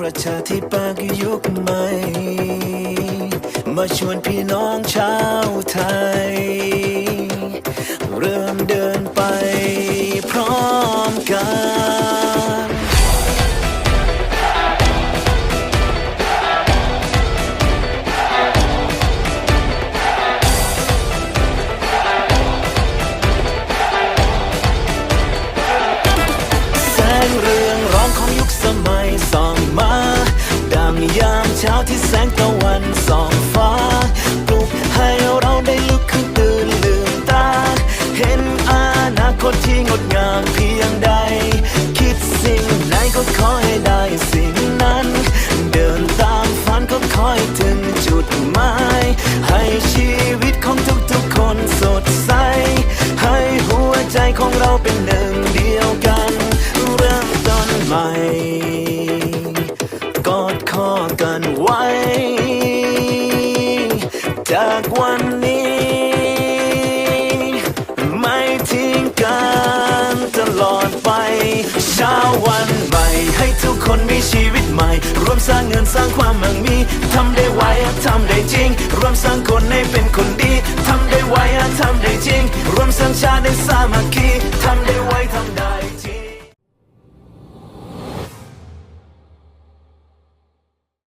ประชาธิปไตยยุคใหม่ มาชวนพี่น้องชาวไทย ยามเช้าที่แสงตะวันส่องฟ้าปลุกให้เราได้ลุกขึ้นตื่นลืมตา เห็นอนาคตที่งดงามเพียงใด คิดสิ่งไหนก็ขอให้ได้สิ่งนั้น เดินตามฝันก็ขอให้ถึงจุดหมาย ให้ชีวิตของทุกๆคนสดใส ให้หัวใจของเราเป็นหนึ่ง กอดคอกันไว้ จากวันนี้ ไม่ทิ้งกันตลอดไป เช้าวันใหม่ ให้ทุกคนมีชีวิตใหม่ ร่วมสร้างเงินสร้างความมั่งมีทำได้ไวทำได้จริง ร่วมสร้างคนให้เป็นคนดีทำได้ไวทำได้จริง ร่วมสร้างชาติได้สามัคคี